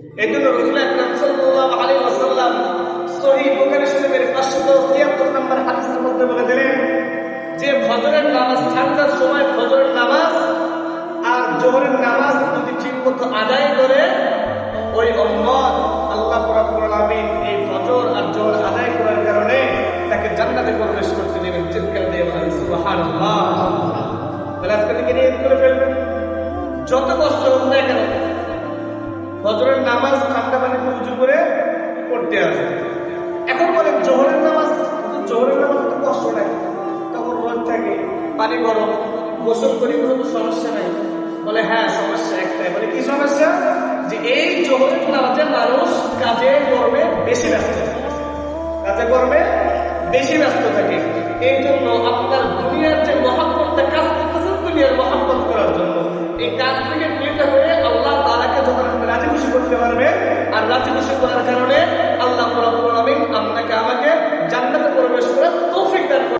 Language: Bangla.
এই জন্য রসুল আকরাম সাল্লাল্লাহু আলাইহি ওয়াসাল্লাম সহিহ বুখারী শরীফের 573 নম্বর হাদিসের মধ্যে বলে দিলেন যে ফজরের নামাজ ঠান্ডার সময় ফজরের নামাজ আর জোহরের নামাজ যদি ঠিকমতো আদায় করে, ওই উম্মত আল্লাহ রাব্বুল আলামিন এই ফজর আর জোহর আদায় করার কারণে তাকে যত কষ্ট হোক না কেন ফজরের নামাজ ঠান্ডা পানিতে উঁচু করে পড়তে আসে এখন বলেন, জোহরের নামাজ জোহরের নামাজ তো কষ্ট নাই। তখন রোদ থাকে, পানি গরম, গোসল করি কোনো তো সমস্যা নাই। বলে হ্যাঁ সমস্যা একটাই। বলে, কি সমস্যা? যে এই জোহরের নামাজে মানুষ কাজে, কর্মে বেশি ব্যস্ত থাকে। কাজে, কর্মে বেশি ব্যস্ত থাকে। এই জন্য আর রাত্রি গোসল করার কারণে